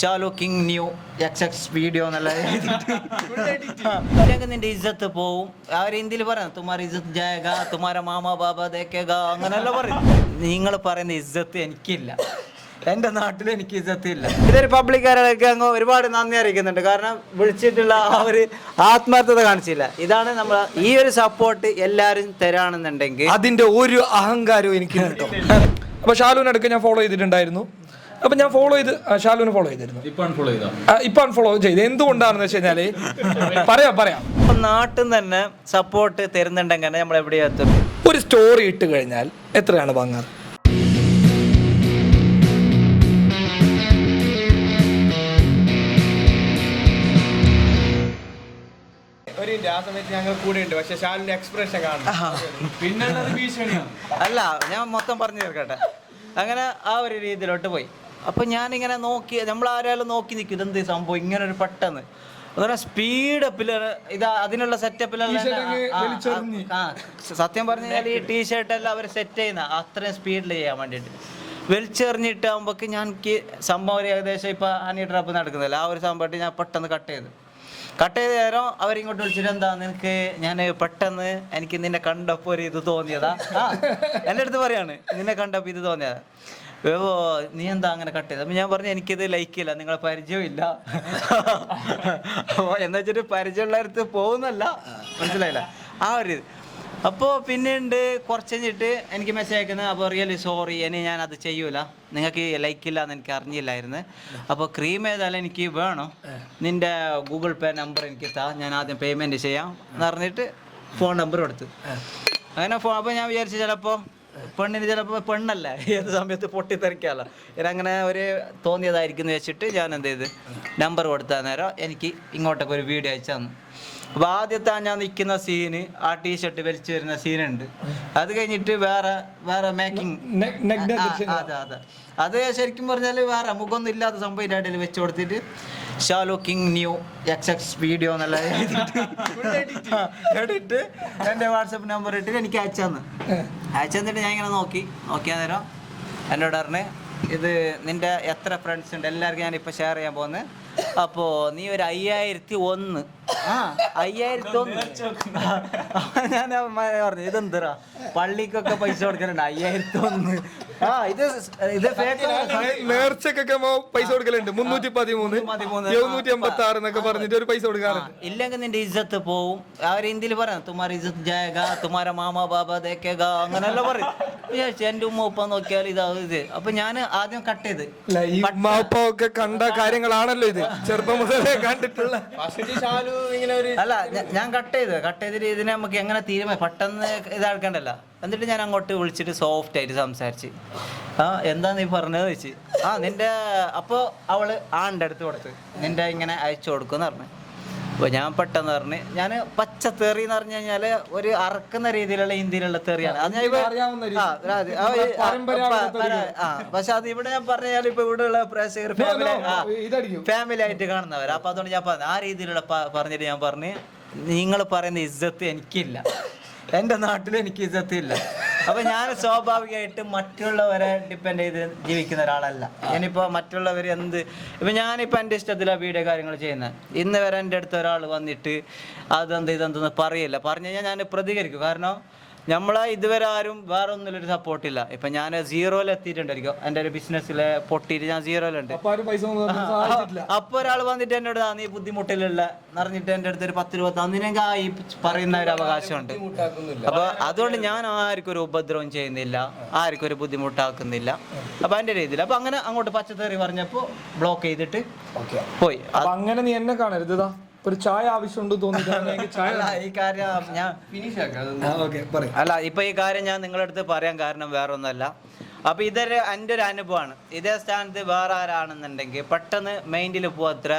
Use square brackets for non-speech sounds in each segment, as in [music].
Shalu king new X X video എന്നുള്ള നിന്റെ ഇജ്ജത്ത് പോവും. അവർ ഹിന്ദിയിൽ പറയാം തുമാര ഇജ്ജത്ത് ജയക തുമാര മാമ ബാബ ദേക്കേക അങ്ങനെയല്ല പറയും നിങ്ങൾ പറയുന്ന ഇജ്ജത്ത് എനിക്കില്ല. എന്റെ നാട്ടിൽ എനിക്ക് ഇജ്ജത്തില്ല ഇതൊരു പബ്ലിക്കാരൊക്കെ അങ്ങ് ഒരുപാട് നന്ദി അറിയിക്കുന്നുണ്ട്. കാരണം വിളിച്ചിട്ടുള്ള ആ ഒരു ആത്മാർത്ഥത കാണിച്ചില്ല. ഇതാണ് നമ്മൾ ഈ ഒരു സപ്പോർട്ട് എല്ലാവരും തരാണെന്നുണ്ടെങ്കിൽ അതിന്റെ ഒരു അഹങ്കാരവും എനിക്ക് കേട്ടോ. അപ്പൊ ഷാലുവിനടുക്ക് ഞാൻ ഫോളോ ചെയ്തിട്ടുണ്ടായിരുന്നു. അപ്പൊ ഞാൻ ഫോളോ ചെയ്ത് ഷാലുവിനെ ഫോളോ ചെയ്തിരുന്നു. ഇപ്പൊ ഫോളോ ചെയ്താ? അൺഫോളോ എന്തുകൊണ്ടാണെന്ന് വെച്ച് കഴിഞ്ഞാൽ [laughs] പറയാം പറയാം. നാട്ടിൽ നിന്ന് തന്നെ സപ്പോർട്ട് തരുന്നുണ്ടെങ്കിൽ നമ്മൾ എവിടെയാ ഒരു സ്റ്റോറി ഇട്ട് കഴിഞ്ഞാൽ എത്രയാണ് വാങ്ങാറ് ഒരു മിനിറ്റ് ഞങ്ങൾ കൂടെ ഉണ്ട് പക്ഷെ ഷാലിന്റെ എക്സ്പ്രഷൻ കാണണം പിന്നെ ഭീഷണിയാണ്. അല്ല ഞാൻ മൊത്തം പറഞ്ഞു തീർക്കട്ടെ. അങ്ങനെ ആ ഒരു രീതിയിലോട്ട് പോയി. അപ്പം ഞാനിങ്ങനെ നോക്കി നമ്മൾ ആരായാലും നോക്കി നിൽക്കും ഇതെന്ത് സംഭവം ഇങ്ങനെ ഒരു പെട്ടെന്ന് സ്പീഡ് സ്പീഡപ്പിൽ ഇത് അതിനുള്ള സെറ്റപ്പിൽ സത്യം പറഞ്ഞു കഴിഞ്ഞാൽ ഈ ടീഷർട്ട് എല്ലാം അവർ സെറ്റ് ചെയ്യുന്ന അത്രയും സ്പീഡിൽ ചെയ്യാൻ വേണ്ടിയിട്ട്. വലിച്ചെറിഞ്ഞിട്ടാകുമ്പോഴേക്ക് ഞാൻ എനിക്ക് സംഭവം ഒരു ഏകദേശം ഇപ്പം ഹണി ഡ്രാപ്പ് നടക്കുന്നില്ല ആ ഒരു സംഭവമായിട്ട് ഞാൻ പെട്ടെന്ന് കട്ട് ചെയ്തു. കട്ട് ചെയ്ത നേരം അവരിങ്ങോട്ട് വിളിച്ചിട്ട് എന്താ നിനക്ക് ഞാൻ പെട്ടെന്ന് എനിക്ക് നിന്നെ കണ്ടപ്പോൾ ഒരു ഇത് തോന്നിയതാ? ആ എന്റെ അടുത്ത് പറയാണ് നിന്നെ കണ്ടപ്പോൾ ഇത് തോന്നിയതാ. ഓ നീ എന്താ അങ്ങനെ കട്ട് ചെയ്ത്? അപ്പൊ ഞാൻ പറഞ്ഞു എനിക്കിത് ലൈക്കില്ല നിങ്ങളെ പരിചയമില്ല എന്ന് വെച്ചിട്ട് പരിചയമുള്ളടുത്ത് പോകുന്നല്ല മനസ്സിലായില്ല? ആ ഒരു ഇത്. അപ്പോൾ പിന്നീട് കുറച്ച് കഴിഞ്ഞിട്ട് എനിക്ക് മെസ്സേജ് അയക്കുന്നത് അപ്പോൾ റിയലി സോറി ഇനി ഞാൻ അത് ചെയ്യൂല. നിങ്ങൾക്ക് ലൈക്കില്ല എന്ന് എനിക്ക് അറിഞ്ഞില്ലായിരുന്നു. അപ്പോൾ ക്രീം ഏതായാലും എനിക്ക് വേണം. നിന്റെ ഗൂഗിൾ പേ നമ്പർ എനിക്ക് താ. ഞാൻ ആദ്യം പേയ്മെന്റ് ചെയ്യാം. എന്ന് പറഞ്ഞിട്ട് ഫോൺ നമ്പർ കൊടുത്തു. അങ്ങനെ ഫോൺ അപ്പോൾ ഞാൻ വിചാരിച്ചു ചിലപ്പോൾ പെണ്ണിന് ചിലപ്പോൾ പെണ്ണല്ല. ഏത് സമയത്ത് പൊട്ടിത്തെറിക്കാമല്ലോ ഇതങ്ങനെ ഒരു തോന്നിയതായിരിക്കും എന്ന് വെച്ചിട്ട് ഞാൻ എന്ത് ചെയ്ത്? നമ്പർ കൊടുത്ത നേരം എനിക്ക് ഇങ്ങോട്ടൊക്കെ ഒരു വീഡിയോ അയച്ചു തന്നു. അപ്പോൾ ആദ്യത്തെ ഞാൻ നിൽക്കുന്ന സീന് ആ ടീ ഷർട്ട് വലിച്ചു വരുന്ന സീനുണ്ട് അത് കഴിഞ്ഞിട്ട് വേറെ വേറെ മേക്കിംഗ് അതെ അതെ. അത് ശരിക്കും പറഞ്ഞാൽ വേറെ മുഖമൊന്നും ഇല്ലാത്ത സംഭവം ഇതിന്റെ ഇടയിൽ വെച്ച് കൊടുത്തിട്ട് Shalu king new X X video എന്നുള്ള എഡിറ്റ് എന്റെ വാട്സപ്പ് നമ്പർ ഇട്ടിട്ട് എനിക്ക് അയച്ചു തന്നു. അയച്ചു തന്നിട്ട് ഞാൻ ഇങ്ങനെ നോക്കി. നോക്കിയാൽ നേരം. എന്നോട് പറഞ്ഞ് ഇത് നിന്റെ എത്ര ഫ്രണ്ട്സ് ഉണ്ട്? എല്ലാവർക്കും ഞാൻ ഇപ്പൊ ഷെയർ ചെയ്യാൻ പോകുന്നത്. അപ്പോ നീ ഒരു അയ്യായിരത്തി ഒന്ന് ആ അയ്യായിരത്തി ഒന്ന് അപ്പൊ ഞാൻ പറഞ്ഞു ഇതെന്തരാ പള്ളിക്കൊക്കെ പൈസ കൊടുക്കലുണ്ട്. അയ്യായിരത്തി ഒന്ന് ആ ഇത് ഇത് fake ആണ്. നേർച്ചക്കൊക്കെ മോ- പൈസ കൊടുക്കലുണ്ട്. മുന്നൂറ്റി പതിമൂന്ന്. എഴുന്നൂറ്റി അമ്പത്തി ആറ് എന്നൊക്കെ പറഞ്ഞിട്ട് ഒരു പൈസ കൊടുക്കാറുണ്ട്. ഇല്ലെങ്കിൽ നിന്റെ ഇജ്ജത്ത് പോവും. അവർ ഇന്ത്യയിൽ പറയാം തുമാര ഇജ്ജത്ത് ജയക തുമാര മാമ ബാബ ദേക്കേക അങ്ങനെല്ലാം പറയും. വിചാരിച്ചു എന്റെ ഉമ്മ ഉപ്പ നോക്കിയാൽ ഇതാ ഇത്. അപ്പൊ ഞാൻ ആദ്യം കട്ട് ചെയ്ത്. ഈ ഉമ്മാപ്പ ഒക്കെ കണ്ട കാര്യങ്ങളാണല്ലോ ഇത്. ചെറുപ്പം മുതലേ കണ്ടിട്ടുള്ള ഫസ്റ്റ് ഷാലു ഇങ്ങനെ ഒരു അല്ല ഞാൻ കട്ട് ചെയ്ത് കട്ട് ചെയ്തിട്ട് ഇതിനെ നമുക്ക് എങ്ങനെ തീരുമാനം പെട്ടെന്ന് ഇതാക്കണ്ടല്ല. എന്നിട്ട് ഞാൻ അങ്ങോട്ട് വിളിച്ചിട്ട് സോഫ്റ്റ് ആയിട്ട് സംസാരിച്ച്. ആ എന്താ നീ പറഞ്ഞത് വെച്ച് ആ നിന്റെ അപ്പോൾ അവൾ ആണ്ട് അടുത്ത് കൊടുത്ത് നിന്റെ ഇങ്ങനെ അയച്ചു കൊടുക്കുമെന്ന് പറഞ്ഞു. അപ്പോൾ ഞാൻ പെട്ടെന്ന് പറഞ്ഞ് ഞാൻ പച്ച തെറി എന്ന് പറഞ്ഞു കഴിഞ്ഞാൽ ഒരു അറക്കുന്ന രീതിയിലുള്ള ഹിന്ദിയിലുള്ള തെറിയാണ്. അത് ഞാൻ ആ, പക്ഷെ അത് ഇവിടെ ഞാൻ പറഞ്ഞാൽ ഇപ്പൊ ഇവിടെയുള്ള പ്രേക്ഷകർ ഫാമിലി ഫാമിലി ആയിട്ട് കാണുന്നവർ അപ്പൊ അതുകൊണ്ട് ഞാൻ പറഞ്ഞു ആ രീതിയിലുള്ള പറഞ്ഞിട്ട് ഞാൻ പറഞ്ഞ് നിങ്ങൾ പറയുന്ന ഇജ്ജത്ത് എനിക്കില്ല. എന്റെ നാട്ടിൽ എനിക്ക് ഇജ്ജത്ത് ഇല്ല. അപ്പൊ ഞാൻ സ്വാഭാവികമായിട്ട് മറ്റുള്ളവരെ ഡിപ്പെൻഡ് ചെയ്ത് ജീവിക്കുന്ന ഒരാളല്ല. ഞാനിപ്പോ മറ്റുള്ളവർ എന്ത് ഇപ്പൊ ഞാനിപ്പോ എന്റെ ഇഷ്ടത്തിലാണ് വീഡിയോ കാര്യങ്ങൾ ചെയ്യുന്നത് ഇന്ന് വരെ എന്റെ അടുത്ത് ഒരാൾ വന്നിട്ട് അതെന്ത് ഇതെന്തെന്ന് പറയില്ല. പറഞ്ഞു കഴിഞ്ഞാൽ ഞാൻ പ്രതികരിക്കും. കാരണം നമ്മളെ ഇതുവരെ ആരും വേറെ ഒന്നിലൊരു സപ്പോർട്ടില്ല ഇപ്പൊ ഞാൻ സീറോയിൽ എത്തിയിട്ടുണ്ടായിരിക്കും. എന്റെ ഒരു ബിസിനസ്സിലെ പൊട്ടിയിട്ട് ഞാൻ സീറോയിലുണ്ട് അപ്പൊ ഒരാൾ വന്നിട്ട് എന്നോട് അടുത്ത് നീ ബുദ്ധിമുട്ടിലുള്ള നിറഞ്ഞിട്ട് എന്റെ അടുത്ത് ഒരു പത്ത് രൂപ തന്നിനെങ്കിൽ ആ ഈ പറയുന്ന ഒരു അവകാശമുണ്ട്. അപ്പൊ അതുകൊണ്ട് ഞാൻ ആർക്കും ഒരു ഉപദ്രവം ചെയ്യുന്നില്ല. ആർക്കും ഒരു ബുദ്ധിമുട്ടാക്കുന്നില്ല. അപ്പൊ എന്റെ രീതിയിൽ. അപ്പൊ അങ്ങനെ അങ്ങോട്ട് പച്ചത്തേറി പറഞ്ഞപ്പോ ബ്ലോക്ക് ചെയ്തിട്ട് പോയി. അങ്ങനെ നീ എന്നെ കാണരുത് ഒരു ചായ ആവശ്യമുണ്ട് അല്ല, ഈ കാര്യം ഞാൻ ഫിനിഷ് ആക്കാം. ഓക്കെ പറയും. അല്ല ഇപ്പൊ ഈ കാര്യം ഞാൻ നിങ്ങളുടെ അടുത്ത് പറയാൻ കാരണം വേറെ ഒന്നല്ല അപ്പൊ ഇതൊരു എന്റെ ഒരു അനുഭവമാണ്. ഇതേ സ്ഥാനത്ത് വേറെ ആരാണെന്നുണ്ടെങ്കിൽ പെട്ടെന്ന് മൈൻഡിൽ പോവാത്ര.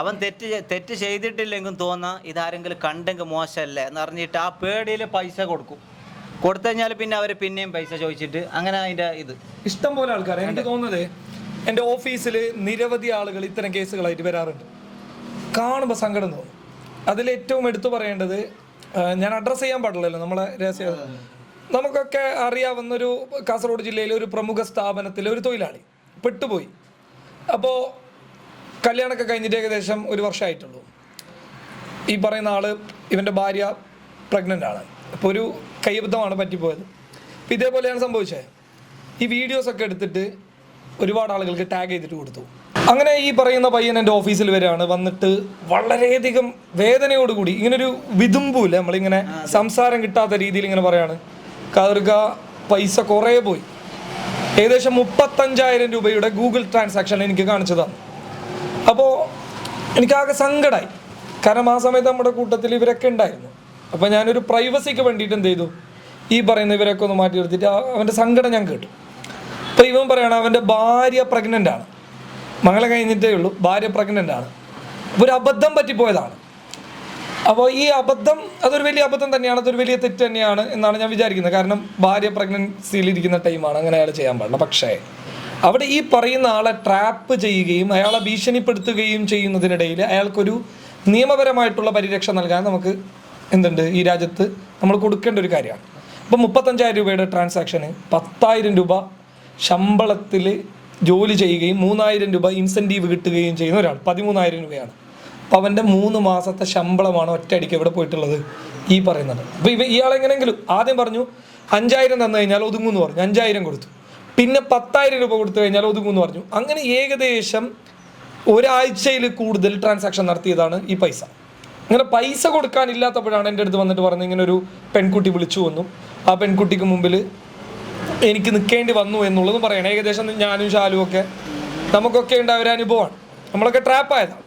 അവൻ തെറ്റ് തെറ്റ് ചെയ്തിട്ടില്ലെങ്കിലും തോന്നാം ഇതാരെങ്കിലും കണ്ടെങ്കിൽ മോശമല്ലേ എന്ന് പറഞ്ഞിട്ട് ആ പേടിയിൽ പൈസ കൊടുക്കും. കൊടുത്തു കഴിഞ്ഞാൽ പിന്നെ അവർ പിന്നെയും പൈസ ചോദിച്ചിട്ട് അങ്ങനെ അതിന്റെ ഇത്. ഇഷ്ടം പോലെ ആൾക്കാർ എനിക്ക് തോന്നുന്നത് എന്റെ ഓഫീസിൽ നിരവധി ആളുകൾ ഇത്തരം കേസുകളായിട്ട് വരാറുണ്ട്. കാണുമ്പോൾ സങ്കടം തോന്നും. അതിലേറ്റവും എടുത്തു പറയേണ്ടത് ഞാൻ അഡ്രസ്സ് ചെയ്യാൻ പാടില്ലല്ലോ നമ്മളെ രഹസ്യ? നമുക്കൊക്കെ അറിയാവുന്ന ഒരു കാസർഗോഡ് ജില്ലയിലെ ഒരു പ്രമുഖ സ്ഥാപനത്തിലെ ഒരു തൊഴിലാളി പെട്ടുപോയി. അപ്പോൾ കല്യാണമൊക്കെ കഴിഞ്ഞിട്ട് ഏകദേശം ഒരു വർഷമായിട്ടുള്ളൂ. ഈ പറയുന്ന ആൾ ഇവന്റെ ഭാര്യ പ്രഗ്നന്റ് ആണ്. അപ്പോൾ ഒരു കൈബദ്ധമാണ് പറ്റിപ്പോയത്. ഇതേപോലെയാണ് സംഭവിച്ചത്. ഈ വീഡിയോസൊക്കെ എടുത്തിട്ട് ഒരുപാട് ആളുകൾക്ക് ടാഗ് ചെയ്തിട്ട് കൊടുത്തു. അങ്ങനെ ഈ പറയുന്ന പയ്യൻ എന്റെ ഓഫീസിൽ വരികയാണ്. വന്നിട്ട് വളരെയധികം വേദനയോടുകൂടി ഇങ്ങനൊരു വിതുമ്പൂല്ലേ? നമ്മളിങ്ങനെ സംസാരം കിട്ടാത്ത രീതിയിൽ ഇങ്ങനെ പറയാണ്. കാതർക പൈസ കുറേ പോയി. ഏകദേശം മുപ്പത്തഞ്ചായിരം രൂപയുടെ ഗൂഗിൾ ട്രാൻസാക്ഷൻ എനിക്ക് കാണിച്ചു തന്നു. അപ്പോൾ എനിക്കാകെ സങ്കടമായി കാരണം ആ സമയത്ത് നമ്മുടെ കൂട്ടത്തിൽ ഇവരൊക്കെ ഉണ്ടായിരുന്നു. അപ്പോൾ ഞാനൊരു പ്രൈവസിക്ക് വേണ്ടിയിട്ട് എന്ത് ചെയ്തു? ഈ പറയുന്ന ഇവരൊക്കെ ഒന്ന് മാറ്റി നിർത്തിയിട്ട് അവന്റെ സങ്കടം ഞാൻ കേട്ടു. അപ്പോൾ ഇവൻ പറയണം അവന്റെ ഭാര്യ പ്രഗ്നന്റ് ആണ്. മകളെ കഴിഞ്ഞിട്ടേ ഉള്ളൂ. ഭാര്യ പ്രഗ്നന്റ് ആണ്. ഒരു അബദ്ധം പറ്റിപ്പോയതാണ്. അപ്പോൾ ഈ അബദ്ധം അതൊരു വലിയ അബദ്ധം തന്നെയാണ് അതൊരു വലിയ തെറ്റ് തന്നെയാണ് എന്നാണ് ഞാൻ വിചാരിക്കുന്നത്. കാരണം ഭാര്യ പ്രഗ്നൻസിയിൽ ഇരിക്കുന്ന ടൈമാണ് അങ്ങനെ അയാൾ ചെയ്യാൻ പാടില്ല. പക്ഷേ അവിടെ ഈ പറയുന്ന ആളെ ട്രാപ്പ് ചെയ്യുകയും അയാളെ ഭീഷണിപ്പെടുത്തുകയും ചെയ്യുന്നതിനിടയിൽ അയാൾക്കൊരു നിയമപരമായിട്ടുള്ള പരിരക്ഷ നൽകാൻ നമുക്ക് എന്തുണ്ട്? ഈ രാജ്യത്ത് നമ്മൾ കൊടുക്കേണ്ട ഒരു കാര്യമാണ്. അപ്പോൾ മുപ്പത്തഞ്ചായിരം രൂപയുടെ ട്രാൻസാക്ഷന് പത്തായിരം രൂപ ശമ്പളത്തിൽ ജോലി ചെയ്യുകയും മൂന്നായിരം രൂപ ഇൻസെന്റീവ് കിട്ടുകയും ചെയ്യുന്ന ഒരാൾ. പതിമൂന്നായിരം രൂപയാണ്. അപ്പോൾ അവന്റെ മൂന്ന് മാസത്തെ ശമ്പളമാണ് ഒറ്റയടിക്ക് എവിടെ പോയിട്ടുള്ളത്? ഈ പറയുന്നത്. അപ്പോൾ ഇവ ഇയാളെങ്ങനെങ്കിലും ആദ്യം പറഞ്ഞു അഞ്ചായിരം തന്നു കഴിഞ്ഞാൽ ഒതുങ്ങുമെന്ന് പറഞ്ഞു. അഞ്ചായിരം കൊടുത്തു. പിന്നെ പത്തായിരം രൂപ കൊടുത്തു കഴിഞ്ഞാൽ ഒതുങ്ങുമെന്ന് പറഞ്ഞു. അങ്ങനെ ഏകദേശം ഒരാഴ്ചയിൽ കൂടുതൽ ട്രാൻസാക്ഷൻ നടത്തിയതാണ് ഈ പൈസ. അങ്ങനെ പൈസ കൊടുക്കാനില്ലാത്തപ്പോഴാണ് എന്റെ അടുത്ത് വന്നിട്ട് പറഞ്ഞത് ഇങ്ങനെ ഒരു പെൺകുട്ടി വിളിച്ചു വന്നു. ആ പെൺകുട്ടിക്ക് മുമ്പിൽ എനിക്ക് നിൽക്കേണ്ടി വന്നു എന്നുള്ളത് പറയണം. ഏകദേശം ഞാനും ഷാലും ഒക്കെ നമുക്കൊക്കെ ഉണ്ടായ ഒരു അനുഭവമാണ്. നമ്മളൊക്കെ ട്രാപ്പായതാണ്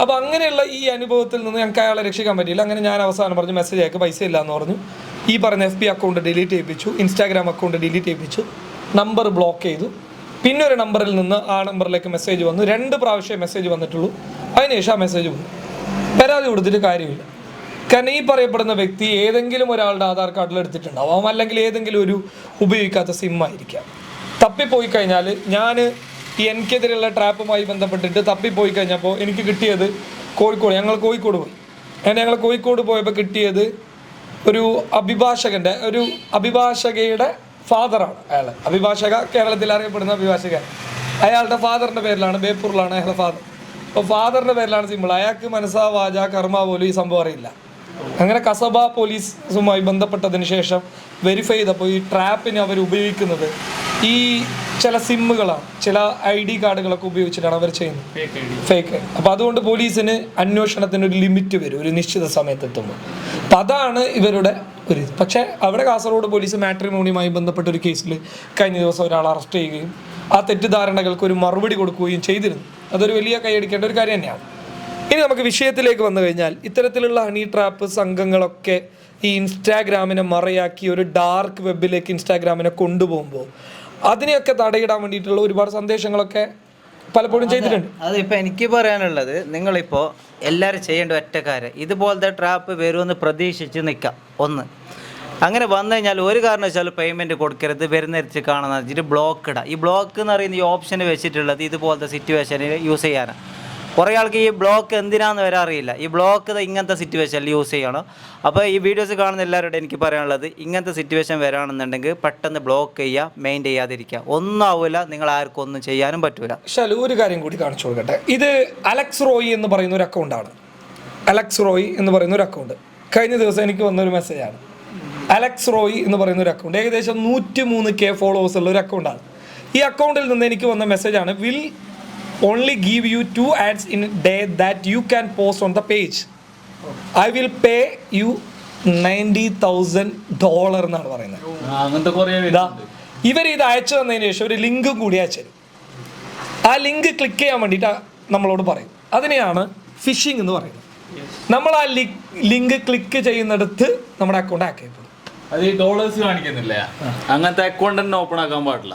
അപ്പോൾ അങ്ങനെയുള്ള ഈ അനുഭവത്തിൽ നിന്ന് ഞങ്ങൾക്ക് അയാളെ രക്ഷിക്കാൻ പറ്റിയില്ല. അങ്ങനെ ഞാൻ അവസാനം പറഞ്ഞു മെസ്സേജ് അയക്ക് പൈസ ഇല്ല എന്ന് പറഞ്ഞു. ഈ പറഞ്ഞ എഫ് ബി അക്കൗണ്ട് ഡിലീറ്റ് ചെയ്യിപ്പിച്ചു ഇൻസ്റ്റാഗ്രാം അക്കൗണ്ട് ഡിലീറ്റ് ചെയ്യിപ്പിച്ചു നമ്പർ ബ്ലോക്ക് ചെയ്തു. പിന്നെ ഒരു നമ്പറിൽ നിന്ന് ആ നമ്പറിലേക്ക് മെസ്സേജ് വന്നു. രണ്ട് പ്രാവശ്യം മെസ്സേജ് വന്നിട്ടുള്ളൂ. അതിനുശേഷം ആ മെസ്സേജ് വന്നു. പരാതി കൊടുത്തിട്ട് കാര്യമില്ല. കാരണം ഈ പറയപ്പെടുന്ന വ്യക്തി ഏതെങ്കിലും ഒരാളുടെ ആധാർ കാർഡിൽ എടുത്തിട്ടുണ്ടാവാം. അല്ലെങ്കിൽ ഏതെങ്കിലും ഒരു ഉപയോഗിക്കാത്ത സിം ആയിരിക്കാം. തപ്പിപ്പോയി കഴിഞ്ഞാൽ ഞാൻ ഈ എനിക്കെതിരെയുള്ള ട്രാപ്പുമായി ബന്ധപ്പെട്ടിട്ട് തപ്പിപ്പോയി കഴിഞ്ഞപ്പോൾ എനിക്ക് കിട്ടിയത് കോഴിക്കോട് ഞങ്ങൾ കോഴിക്കോട് പോയി. അങ്ങനെ ഞങ്ങൾ കോഴിക്കോട് പോയപ്പോൾ കിട്ടിയത് ഒരു അഭിഭാഷകന്റെ ഒരു അഭിഭാഷകയുടെ ഫാദറാണ് അയാൾ അഭിഭാഷക കേരളത്തിൽ അറിയപ്പെടുന്ന അഭിഭാഷക അയാളുടെ ഫാദറിന്റെ പേരിലാണ് ബേപ്പൂറിലാണ് അയാളുടെ ഫാദർ അപ്പോൾ ഫാദറിന്റെ പേരിലാണ് സിമ്പിൾ അയാൾക്ക് മനസ്സാ വാച കർമ്മ പോലും ഈ സംഭവം അറിയില്ല. അങ്ങനെ കസബ പോലീസുമായി ബന്ധപ്പെട്ടതിന് ശേഷം വെരിഫൈ ചെയ്തപ്പോൾ ഈ ട്രാപ്പിന് അവർ ഉപയോഗിക്കുന്നത് ഈ ചില സിമ്മുകളാണ് ചില ഐ ഡി കാർഡുകളൊക്കെ ഉപയോഗിച്ചിട്ടാണ് അവർ ചെയ്യുന്നത്. ഫേക്ക് അപ്പം അതുകൊണ്ട് പോലീസിന് അന്വേഷണത്തിന് ഒരു ലിമിറ്റ് വരും ഒരു നിശ്ചിത സമയത്ത് എത്തുമ്പോൾ അപ്പം അതാണ് ഇവരുടെ ഒരു ഇത്. പക്ഷേ അവിടെ കാസർഗോഡ് പോലീസ് മാട്രിമോണിയുമായി ബന്ധപ്പെട്ട ഒരു കേസിൽ കഴിഞ്ഞ ദിവസം ഒരാൾ അറസ്റ്റ് ചെയ്യുകയും ആ തെറ്റിദ്ധാരണകൾക്ക് ഒരു മറുപടി കൊടുക്കുകയും ചെയ്തിരുന്നു. അതൊരു വലിയ കൈയടിക്കേണ്ട ഒരു കാര്യം തന്നെയാണ്. ഇനി നമുക്ക് വിഷയത്തിലേക്ക് വന്നു കഴിഞ്ഞാൽ ഇത്തരത്തിലുള്ള ഹണി ട്രാപ്പ് സംഘങ്ങളൊക്കെ ഈ ഇൻസ്റ്റാഗ്രാമിനെ മറയാക്കി ഒരു ഡാർക്ക് വെബിലേക്ക് ഇൻസ്റ്റാഗ്രാമിനെ കൊണ്ടുപോകുമ്പോൾ അതിനെയൊക്കെ തടയിടാൻ വേണ്ടിയിട്ടുള്ള ഒരുപാട് സന്ദേശങ്ങളൊക്കെ പലപ്പോഴും ചെയ്തിട്ടുണ്ട്. അതിപ്പോൾ എനിക്ക് പറയാനുള്ളത് നിങ്ങളിപ്പോൾ എല്ലാവരും ചെയ്യേണ്ട ഒറ്റ കാര്യം ഇതുപോലത്തെ ട്രാപ്പ് വരുമെന്ന് പ്രതീക്ഷിച്ച് നിൽക്കാം. ഒന്ന്. അങ്ങനെ വന്നു കഴിഞ്ഞാൽ ഒരു കാരണവശാലും പേയ്മെന്റ് കൊടുക്കരുത് വരുന്നിരിച്ച് കാണുന്ന വെച്ചിട്ട് ബ്ലോക്ക് ഇടാം. ഈ ബ്ലോക്ക് എന്ന് പറയുന്ന ഈ ഓപ്ഷൻ വെച്ചിട്ടുള്ളത് ഇതുപോലത്തെ സിറ്റുവേഷനിൽ യൂസ് ചെയ്യാനാണ് കുറേ ആൾക്ക് ഈ ബ്ലോക്ക് എന്തിനാന്ന് വരെ അറിയില്ല. ഈ ബ്ലോക്ക് ഇങ്ങനത്തെ സിറ്റുവേഷനിൽ യൂസ് ചെയ്യണം. അപ്പോൾ ഈ വീഡിയോസ് കാണുന്ന എല്ലാവരോടും എനിക്ക് പറയാനുള്ളത് ഇങ്ങനത്തെ സിറ്റുവേഷൻ വരാണെന്നുണ്ടെങ്കിൽ പെട്ടെന്ന് ബ്ലോക്ക് ചെയ്യുക മെയിൻ ചെയ്യാതിരിക്കുക. ഒന്നും ആവില്ല നിങ്ങൾ ആർക്കും ഒന്നും ചെയ്യാനും പറ്റൂല. ശാലു ഒരു കാര്യം കൂടി കാണിച്ചു കൊടുക്കട്ടെ. ഇത് അലക്സ് റോയി എന്ന് പറയുന്ന ഒരു അക്കൗണ്ടാണ് അലക്സ് റോയി എന്ന് പറയുന്ന ഒരു അക്കൗണ്ട് കഴിഞ്ഞ ദിവസം എനിക്ക് വന്നൊരു മെസ്സേജാണ് അലക്സ് റോയി എന്ന് പറയുന്ന ഒരു അക്കൗണ്ട് ഏകദേശം നൂറ്റി മൂന്ന് കെ ഫോളോവേഴ്സ് ഉള്ള ഒരു അക്കൗണ്ടാണ് ഈ അക്കൗണ്ടിൽ നിന്ന് എനിക്ക് വന്ന മെസ്സേജാണ് will only give you two ads in day that you can post on the page I will pay you ninety thousand dollar എന്നാണ് പറയുന്നത്. ഇവർ ഇത് അയച്ചു തന്നതിന് ശേഷം ഒരു ലിങ്കും കൂടി അയച്ചു തരും. ആ ലിങ്ക് ക്ലിക്ക് ചെയ്യാൻ വേണ്ടിയിട്ട് നമ്മളോട് പറയും. അതിനെയാണ് ഫിഷിംഗ് എന്ന് പറയുന്നത്. നമ്മൾ ആ ലിങ്ക് ക്ലിക്ക് ചെയ്യുന്നിടത്ത് നമ്മുടെ അക്കൗണ്ട് ആക്കി അത് ഈ ഡോളേഴ്സ് കാണിക്കുന്നില്ല? അങ്ങനത്തെ അക്കൗണ്ട് തന്നെ ഓപ്പൺ ആക്കാൻ പാടില്ല.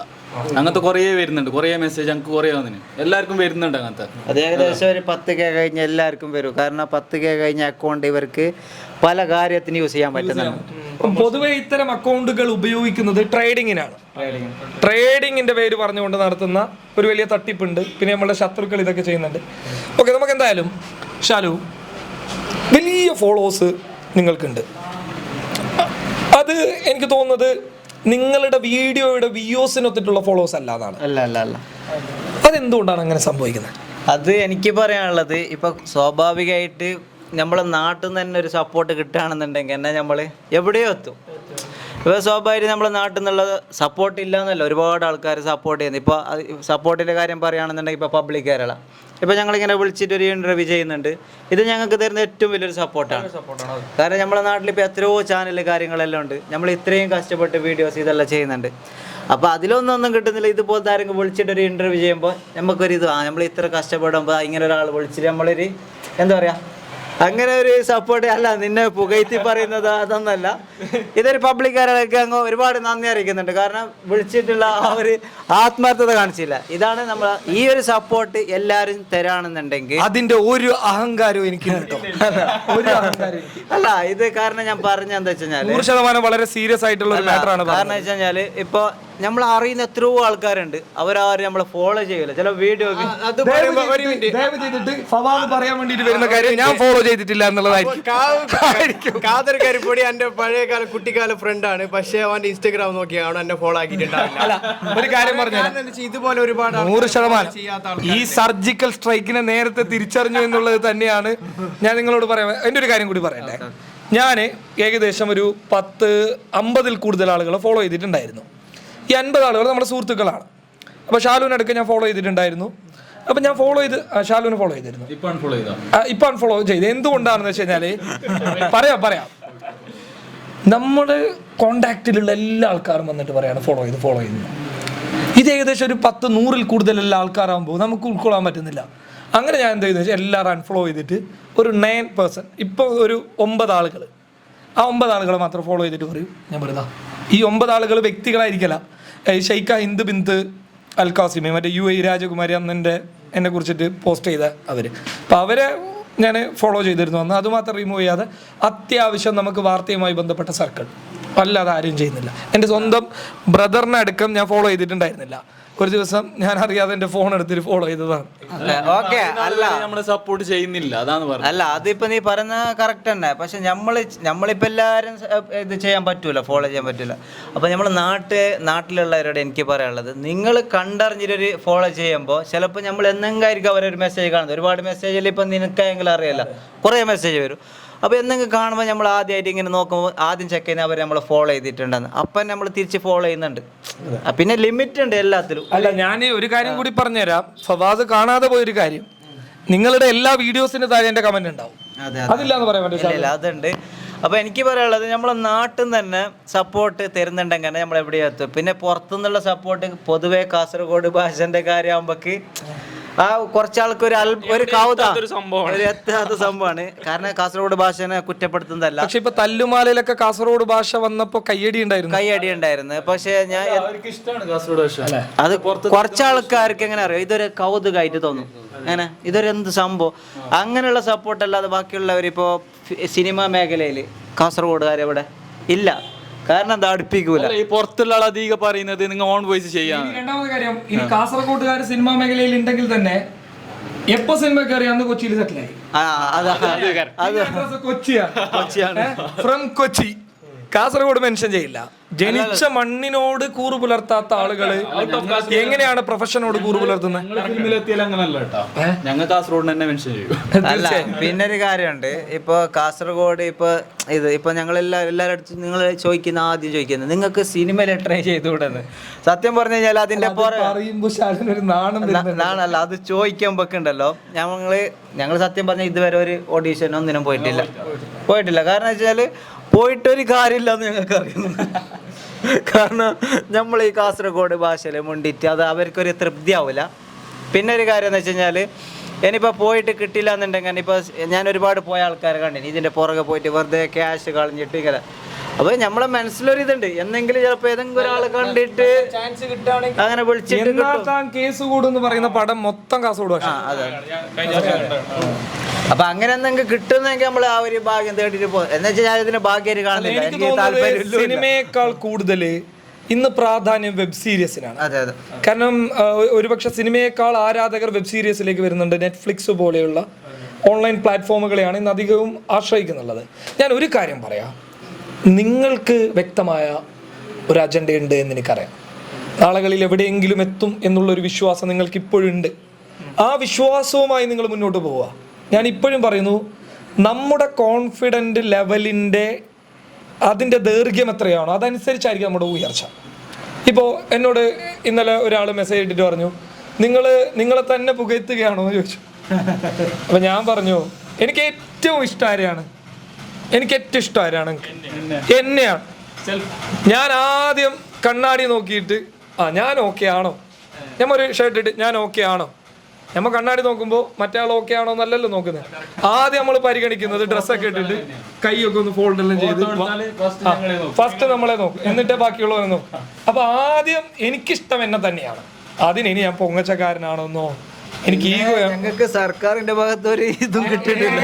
അങ്ങനത്തെ കുറേ വരുന്നുണ്ട്. കുറേ മെസ്സേജ് ഞങ്ങൾക്ക് കുറേ വന്നിന്. എല്ലാവർക്കും വരുന്നുണ്ട് അങ്ങനത്തെ. അത് ഏകദേശം ഒരു പത്ത് കെ കഴിഞ്ഞ എല്ലാവർക്കും വരും. കാരണം പത്ത് കെ കഴിഞ്ഞ അക്കൗണ്ട് ഇവർക്ക് പല കാര്യത്തിന് യൂസ് ചെയ്യാൻ പറ്റുന്നതാണ് പൊതുവെ ഇത്തരം അക്കൗണ്ടുകൾ ഉപയോഗിക്കുന്നത് ട്രേഡിങ്ങിനാണ് ട്രേഡിങ്ങിന്റെ പേര് പറഞ്ഞുകൊണ്ട് നടത്തുന്ന ഒരു വലിയ തട്ടിപ്പുണ്ട്. പിന്നെ നമ്മുടെ ശത്രുക്കൾ ഇതൊക്കെ ചെയ്യുന്നുണ്ട്. ഓക്കെ നമുക്ക് എന്തായാലും ഷാലു വലിയ ഫോളോവേഴ്സ് നിങ്ങൾക്കുണ്ട്. അത് എനിക്ക് തോന്നുന്നത് നിങ്ങളുടെ വീഡിയോയുടെ വ്യൂസിനൊത്തിട്ടുള്ള ഫോളോവേഴ്സ് അല്ല എന്നാണ് അല്ല അല്ല അല്ല. അതെന്തുകൊണ്ടാണ് അങ്ങനെ സംഭവിക്കുന്നത്? അത് എനിക്ക് പറയാനുള്ളത് ഇപ്പൊ സ്വാഭാവികമായിട്ട് നമ്മളെ നാട്ടിൽ നിന്ന് തന്നെ ഒരു സപ്പോർട്ട് കിട്ടുകയാണെന്നുണ്ടെങ്കിൽ തന്നെ നമ്മൾ എവിടെയോ എത്തും. ഇപ്പോൾ സ്വാഭാവികം നമ്മളെ നാട്ടിൽ നിന്നുള്ള സപ്പോർട്ട് ഇല്ല എന്നല്ല ഒരുപാട് ആൾക്കാർ സപ്പോർട്ട് ചെയ്യുന്നു. ഇപ്പോൾ സപ്പോർട്ടിന്റെ കാര്യം പറയുകയാണെന്നുണ്ടെങ്കിൽ ഇപ്പോൾ പബ്ലിക് കേരള. ഇപ്പോൾ ഞങ്ങളിങ്ങനെ വിളിച്ചിട്ട് ഒരു ഇന്റർവ്യൂ ചെയ്യുന്നുണ്ട്. ഇത് ഞങ്ങൾക്ക് തരുന്ന ഏറ്റവും വലിയൊരു സപ്പോർട്ടാണ് കാരണം നമ്മുടെ നാട്ടിൽ ഇപ്പോൾ എത്രയോ ചാനൽ കാര്യങ്ങളെല്ലാം ഉണ്ട്. നമ്മൾ ഇത്രയും കഷ്ടപ്പെട്ട് വീഡിയോസ് ഇതെല്ലാം ചെയ്യുന്നുണ്ട്. അപ്പോൾ അതിലൊന്നും ഒന്നും കിട്ടുന്നില്ല. ഇതുപോലത്തെ ആരെങ്കിലും വിളിച്ചിട്ട് ഒരു ഇന്റർവ്യൂ ചെയ്യുമ്പോൾ നമുക്കൊരു ഇത് ആ നമ്മൾ ഇത്ര കഷ്ടപ്പെടുമ്പോൾ ഇങ്ങനെ ഒരാൾ വിളിച്ചിട്ട് നമ്മളൊരു എന്താ പറയുക അങ്ങനെ ഒരു സപ്പോർട്ട് അല്ല നിന്നെ പുകഴ്ത്തി പറയുന്നത് അതൊന്നല്ല. ഇതൊരു പബ്ലിക്കാരൊക്കെ അങ്ങ് ഒരുപാട് നന്ദി അറിയിക്കുന്നുണ്ട്. കാരണം വിളിച്ചിട്ടുള്ള ആ ഒരു ആത്മാർത്ഥത കാണിച്ചില്ല. ഇതാണ് നമ്മൾ ഈ ഒരു സപ്പോർട്ട് എല്ലാവരും തരാണെന്നുണ്ടെങ്കിൽ അതിന്റെ ഒരു അഹങ്കാരവും എനിക്ക് അല്ല. ഇത് കാരണം ഞാൻ പറഞ്ഞ എന്താ വെച്ച് കഴിഞ്ഞാൽ നൂറ് ശതമാനം വളരെ സീരിയസ് ആയിട്ടുള്ള ഒരു മാറ്ററാണ് കാരണം വെച്ച് കഴിഞ്ഞാൽ ഇപ്പൊ നമ്മൾ അറിയുന്ന എത്രയോ ആൾക്കാരുണ്ട്. അവരാരും നമ്മളെ ഫോളോ ചെയ്യില്ല ചില വീഡിയോ പറയാൻ വേണ്ടിട്ട് വരുന്ന കാര്യം ഞാൻ ഫോളോ ചെയ്തിട്ടില്ല എന്നുള്ളതായിരിക്കും. കാതർ കരിപ്പൊടി എന്റെ പഴയകാല കുട്ടിക്കാല ഫ്രണ്ടാണ് പക്ഷേ അവന്റെ ഇൻസ്റ്റാഗ്രാം നോക്കിയാണ് എന്നെ ഫോളോ ആക്കിയിട്ടുണ്ടാവില്ല. ഒരു കാര്യം പറഞ്ഞു ഇതുപോലെ ഒരുപാട് നൂറ് ശതമാനം. ഈ സർജിക്കൽ സ്ട്രൈക്കിനെ നേരത്തെ തിരിച്ചറിഞ്ഞു എന്നുള്ളത് തന്നെയാണ് ഞാൻ നിങ്ങളോട് പറയാം എന്റെ ഒരു കാര്യം കൂടി പറയട്ടെ. ഞാൻ ഏകദേശം ഒരു പത്ത് അമ്പതിൽ കൂടുതൽ ആളുകളെ ഫോളോ ചെയ്തിട്ടുണ്ടായിരുന്നു. ഈ അൻപത് ആളുകൾ നമ്മുടെ സുഹൃത്തുക്കളാണ്. അപ്പോൾ ഷാലുവിനടുക്ക് ഞാൻ ഫോളോ ചെയ്തിട്ടുണ്ടായിരുന്നു. അപ്പം ഞാൻ ഫോളോ ചെയ്ത് ഷാലുവിനെ ഫോളോ ചെയ്തിരുന്നു. ഇപ്പൊ അൺഫോളോ ചെയ്താ? ചെയ്ത്. എന്തുകൊണ്ടാണെന്ന് വെച്ച് കഴിഞ്ഞാൽ പറയാം പറയാം. നമ്മുടെ കോണ്ടാക്റ്റിലുള്ള എല്ലാ ആൾക്കാരും വന്നിട്ട് പറയാണ് ഫോളോ ചെയ്ത് ഫോളോ ചെയ്യുന്നു ഇത് ഏകദേശം ഒരു പത്ത് നൂറിൽ കൂടുതൽ എല്ലാ ആൾക്കാരാകുമ്പോൾ നമുക്ക് ഉൾക്കൊള്ളാൻ പറ്റുന്നില്ല. അങ്ങനെ ഞാൻ എന്ത് ചെയ്യുന്നത് വെച്ചാൽ എല്ലാവരും അൺഫോളോ ചെയ്തിട്ട് ഒരു നയൻ പേഴ്സൺ ഇപ്പോൾ ഒരു ഒമ്പത് ആളുകൾ ആ ഒമ്പത് ആളുകളെ മാത്രം ഫോളോ ചെയ്തിട്ട് പറയും. ഞാൻ പറയുക ഈ ഒമ്പത് ആളുകൾ വ്യക്തികളായിരിക്കല Sheikha Hind bint al Qasimi മറ്റേ യു എ രാജകുമാരി അന്നെന്റെ എന്നെ കുറിച്ചിട്ട് പോസ്റ്റ് ചെയ്ത അവർ അപ്പോൾ അവരെ ഞാൻ ഫോളോ ചെയ്തിരുന്നു അന്ന്. അതുമാത്രം റിമൂവ് ചെയ്യാതെ അത്യാവശ്യം നമുക്ക് വാർത്തയുമായി ബന്ധപ്പെട്ട സർക്കിൾ അല്ലാതെ ആരും ചെയ്യുന്നില്ല. എന്റെ സ്വന്തം ബ്രദറിനെ അടക്കം ഞാൻ ഫോളോ ചെയ്തിട്ടുണ്ടായിരുന്നില്ല. ഒരു ദിവസം ഞാൻ അറിയാതെ എന്റെ ഫോൺ എടുത്തിട്ട് ഫോളോ ചെയ്തതാണ്. ഓക്കെ അല്ല. നമ്മളെ സപ്പോർട്ട് ചെയ്യുന്നില്ല അതാണ് പറഞ്ഞത്. അല്ല അതിപ്പോ നീ പറഞ്ഞ കറക്റ്റ് തന്നെ. പക്ഷെ നമ്മൾ നമ്മളിപ്പോ എല്ലാരും ഇത് ചെയ്യാൻ പറ്റൂല ഫോളോ ചെയ്യാൻ പറ്റൂല. അപ്പൊ നമ്മൾ നാട്ട് നാട്ടിലുള്ളവരോട് എനിക്ക് പറയാനുള്ളത് നിങ്ങൾ കണ്ടറിഞ്ഞിട്ടൊരു ഫോളോ ചെയ്യുമ്പോൾ ചിലപ്പോൾ നമ്മൾ എന്നെങ്കിലും അവരൊരു മെസ്സേജ് കാണുന്നത്. ഒരുപാട് മെസ്സേജിൽ ഇപ്പൊ നിനക്കായെങ്കിലും അറിയില്ല കുറേ മെസ്സേജ് വരും. അപ്പോൾ എന്തെങ്കിലും കാണുമ്പോൾ നമ്മൾ ആദ്യമായിട്ട് ഇങ്ങനെ നോക്കുമ്പോൾ ആദ്യം ചെക്ക് ചെയ്യുന്ന അവർ നമ്മളെ ഫോളോ ചെയ്തിട്ടുണ്ടെന്ന്. അപ്പം നമ്മൾ തിരിച്ച് ഫോളോ ചെയ്യുന്നുണ്ട്. പിന്നെ ലിമിറ്റ് ഉണ്ട് എല്ലാത്തിലും. അല്ല ഞാൻ ഒരു കാര്യം കൂടി പറഞ്ഞുതരാം. ഫവാദ് കാണാതെ പോയൊരു കാര്യം. നിങ്ങളുടെ എല്ലാ വീഡിയോസിന് താഴെ എന്റെ കമന്റ് ഉണ്ടാവും. പറയാൻ പറ്റില്ല അതുണ്ട്. അപ്പൊ എനിക്ക് പറയാനുള്ളത് നമ്മളെ നാട്ടിൽ നിന്ന് തന്നെ സപ്പോർട്ട് തരുന്നുണ്ടെങ്കിൽ നമ്മൾ എവിടെയും എത്തും. പിന്നെ പുറത്തുനിന്നുള്ള സപ്പോർട്ട് പൊതുവേ കാസർഗോഡ് ഭാഷന്റെ കാര്യമാകുമ്പോക്ക് ആ കുറച്ചാൾക്ക് ഒരു ഒരു കൗത. ഒരു എത്താത്ത സംഭവമാണ്. കാരണം കാസർഗോഡ് ഭാഷനെ കുറ്റപ്പെടുത്തുന്നതല്ല. പക്ഷെ ഇപ്പൊ തല്ലുമാലയിലൊക്കെ കാസർഗോഡ് ഭാഷ വന്നപ്പോ കയ്യടി ഉണ്ടായിരുന്നു. കയ്യടി ഉണ്ടായിരുന്നു. പക്ഷെ ഞാൻ കാസർഗോഡ് ഭാഷ. അത് കുറച്ച് ആൾക്കാർക്ക് എങ്ങനെ അറിയാം? ഇതൊരു കൗതുകമായിട്ട് തോന്നും. അങ്ങനെ? ഇതൊരു എന്ത് സംഭവം? അങ്ങനെയുള്ള സപ്പോർട്ട് അല്ലാതെ ബാക്കിയുള്ളവർ ഇപ്പോൾ സിനിമാ മേഖലയിൽ കാസർഗോഡുകാർ ഇവിടെ ഇല്ല. കാരണം എന്താ അടുപ്പിക്കൂല. ഈ പുറത്തുള്ള ആൾ അധികം പറയുന്നത് നിങ്ങൾ ഓൺ വോയിസ് ചെയ്യാം. രണ്ടാമത്തെ കാര്യം ഇനി കാസർഗോഡുകാർ സിനിമാ മേഖലയിൽ ഉണ്ടെങ്കിൽ തന്നെ എപ്പോ സിനിമ കയറി അന്ന് കൊച്ചിയിൽ സെറ്റിലായി ആ അതാ. അത്. കൊച്ചിയാണ്. കൊച്ചിയാണ് ഫ്രം കൊച്ചി. കാസർഗോഡ് മെൻഷൻ ചെയ്യില്ല. ജനിച്ച മണ്ണിനോട് കൂറു പുലർത്താത്ത ആളുകൾ എങ്ങനെയാണ് പ്രൊഫഷനോട് കൂറു പുലർത്തുന്നത് ഞങ്ങൾ കാസർഗോഡ് തന്നെ മെൻഷൻ ചെയ്യും. പിന്നെ ഒരു കാര്യമുണ്ട്. ഇപ്പൊ കാസർഗോഡ് ഇപ്പൊ ഇത് ഇപ്പൊ ഞങ്ങൾ എല്ലാ എല്ലാവരുടെ അടുത്ത് നിങ്ങൾ ചോദിക്കുന്ന ആദ്യം ചോദിക്കുന്നത് നിങ്ങൾക്ക് സിനിമയിൽ ട്രൈ ചെയ്തുകൂടെന്ന്? സത്യം പറഞ്ഞു കഴിഞ്ഞാൽ അതിന്റെ. നാണല്ല അത് ചോദിക്കുമ്പോ ഉണ്ടല്ലോ. ഞങ്ങൾ ഞങ്ങൾ സത്യം പറഞ്ഞ ഇതുവരെ ഒരു ഓഡീഷൻ ഒന്നിനും പോയിട്ടില്ല. പോയിട്ടില്ല. കാരണം വെച്ചാൽ പോയിട്ടൊരു കാര്യമില്ല എന്ന് ഞങ്ങൾക്ക് അറിയുന്നു കാരണം നമ്മൾ ഈ കാസർഗോഡ് ഭാഷയിൽ മുണ്ടിട്ട് അത് അവർക്കൊരു തൃപ്തി ആവില്ല പിന്നെ ഒരു കാര്യം എന്ന് വെച്ച് കഴിഞ്ഞാൽ ഇനിയിപ്പോൾ പോയിട്ട് കിട്ടില്ല എന്നുണ്ടെങ്കിൽ ഇപ്പോൾ ഞാൻ ഒരുപാട് പോയ ആൾക്കാരെ കണ്ടിന്. ഇതിന്റെ പുറകെ പോയിട്ട് വെറുതെ ക്യാഷ് കളഞ്ഞിട്ട് ഇങ്ങനെ അപ്പോൾ നമ്മളെ മനസ്സിലൊരു ഇതുണ്ട് എന്തെങ്കിലും ചിലപ്പോ ഏതെങ്കിലും ഒരാൾ കണ്ടിട്ട് ചാൻസ് കിട്ടുകയാണെങ്കിൽ അങ്ങനെ വിളിച്ചിട്ട് കേസ് കൂടുന്ന് പറയുന്ന പടം മൊത്തം കാസർഗോഡ് ഭാഷ അപ്പൊ അങ്ങനെ എന്തെങ്കിലും കിട്ടുന്നെങ്കിൽ നമ്മൾ ആ ഒരു ഭാഗ്യം തേടിട്ട് പോകും എന്ന് വെച്ചാൽ ഞാൻ ഇതിന് ഭാഗ്യം കാണുന്നില്ല. എനിക്ക് എനിക്ക് താല്പര്യം സിനിമയേക്കാൾ കൂടുതൽ ഇന്ന് പ്രാധാന്യം വെബ് സീരീസിനാണ് അതെ അതെ. കാരണം ഒരുപക്ഷെ സിനിമയേക്കാൾ ആരാധകർ വെബ് സീരീസിലേക്ക് വരുന്നുണ്ട് നെറ്റ്ഫ്ലിക്സ് പോലെയുള്ള ഓൺലൈൻ പ്ലാറ്റ്ഫോമുകളെയാണ് ഇന്ന് അധികവും ആശ്രയിക്കുന്നുള്ളത്. ഞാൻ ഒരു കാര്യം പറയാം. നിങ്ങൾക്ക് വ്യക്തമായ ഒരു അജണ്ടയുണ്ട് എന്ന് എനിക്കറിയാം. നാളുകളിൽ എവിടെയെങ്കിലും എത്തും എന്നുള്ള ഒരു വിശ്വാസം നിങ്ങൾക്ക് ഇപ്പോഴുണ്ട് ആ വിശ്വാസവുമായി നിങ്ങൾ മുന്നോട്ട് പോവുക. ഞാൻ ഇപ്പോഴും പറയുന്നു നമ്മുടെ കോൺഫിഡന്റ് ലെവലിന്റെ അതിന്റെ ദൈർഘ്യം എത്രയാണോ അതനുസരിച്ചായിരിക്കും നമ്മുടെ ഉയർച്ച. ഇപ്പോൾ എന്നോട് ഇന്നലെ ഒരാൾ മെസ്സേജ് ഇട്ടിട്ട് പറഞ്ഞു നിങ്ങൾ നിങ്ങളെ തന്നെ പുകയത്തുകയാണോ എന്ന് ചോദിച്ചു. അപ്പം ഞാൻ പറഞ്ഞു എനിക്ക് ഏറ്റവും ഇഷ്ടം ആരെയാണ്? എനിക്ക് ഏറ്റവും ഇഷ്ടം ആരാണ്? എന്നെയാണ് ഞാൻ ആദ്യം കണ്ണാടി നോക്കിയിട്ട് ആ ഞാൻ ഓക്കെ ആണോ? ഞാൻ ഒരു ഷർട്ട് ഇട്ട് ഞാൻ ഓക്കെ ആണോ? നമ്മൾ കണ്ണാടി നോക്കുമ്പോൾ മറ്റേ ആൾ ഓക്കെ ആണോ എന്നല്ലല്ലോ നോക്കുന്നത് ആദ്യം നമ്മൾ പരിഗണിക്കുന്നത് ഡ്രസ്സൊക്കെ ഇട്ടിട്ട് കൈയൊക്കെ ഒന്ന് ഫോൾഡ് എല്ലാം ചെയ്ത് ഫസ്റ്റ് നമ്മളെ നോക്കും. എന്നിട്ടേ ബാക്കിയുള്ളവരെ നോക്കും. അപ്പൊ ആദ്യം എനിക്കിഷ്ടം എന്നെ തന്നെയാണ്. അതിന് ഇനി ഞാൻ പൊങ്ങച്ചക്കാരനാണെന്നോ എനിക്ക് ഈഗോ ഞങ്ങൾക്ക് സർക്കാരിന്റെ ഭാഗത്ത് ഒരു ഇതും കിട്ടിയിട്ടില്ല.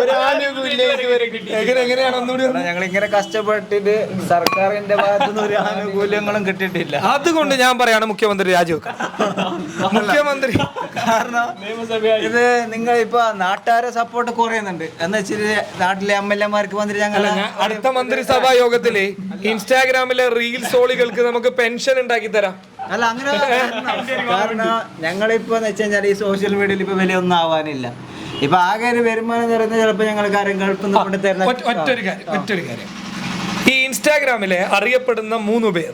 ഒരു ആനുകൂല്യം കിട്ടി എങ്ങനെ എങ്ങനെയാണ് ഒന്നുകൂടി ഞങ്ങൾ ഇങ്ങനെ കഷ്ടപ്പെട്ടിട്ട് സർക്കാരിന്റെ ഭാഗത്തുനിന്ന് ഒരു ആനുകൂല്യങ്ങളും കിട്ടിയിട്ടില്ല. അതുകൊണ്ട് ഞാൻ പറയാണ് മുഖ്യമന്ത്രി രാജിവെക്കാം. മുഖ്യമന്ത്രി. കാരണം ഇത് നിങ്ങൾ ഇപ്പൊ നാട്ടുകാരെ സപ്പോർട്ട് കുറയുന്നുണ്ട്. എന്ന് വെച്ചിട്ട് നാട്ടിലെ എം എൽ എമാർക്ക് മന്ത്രി ഞങ്ങൾ അടുത്ത മന്ത്രിസഭാ യോഗത്തിൽ ഇൻസ്റ്റാഗ്രാമിലെ റീൽസ് ഓളികൾക്ക് നമുക്ക് പെൻഷൻ ഉണ്ടാക്കി തരാം. അല്ല അങ്ങനെ കാരണം. ഞങ്ങളിപ്പോ എന്ന് വെച്ച് കഴിഞ്ഞാൽ ഈ സോഷ്യൽ മീഡിയയിൽ ഇപ്പൊ വലിയ ഒന്നും ആവാനില്ല. ഇപ്പൊ ആകെ ഒരു വരുമാനം എന്ന് പറയുന്നത് ചിലപ്പോ ഞങ്ങൾ കാര്യം ഗൾഫിൽ കൊണ്ട് തരുന്ന ഒറ്റൊരു കാര്യം ഒറ്റൊരു കാര്യം. ഈ ഇൻസ്റ്റാഗ്രാമിലെ അറിയപ്പെടുന്ന മൂന്ന് പേർ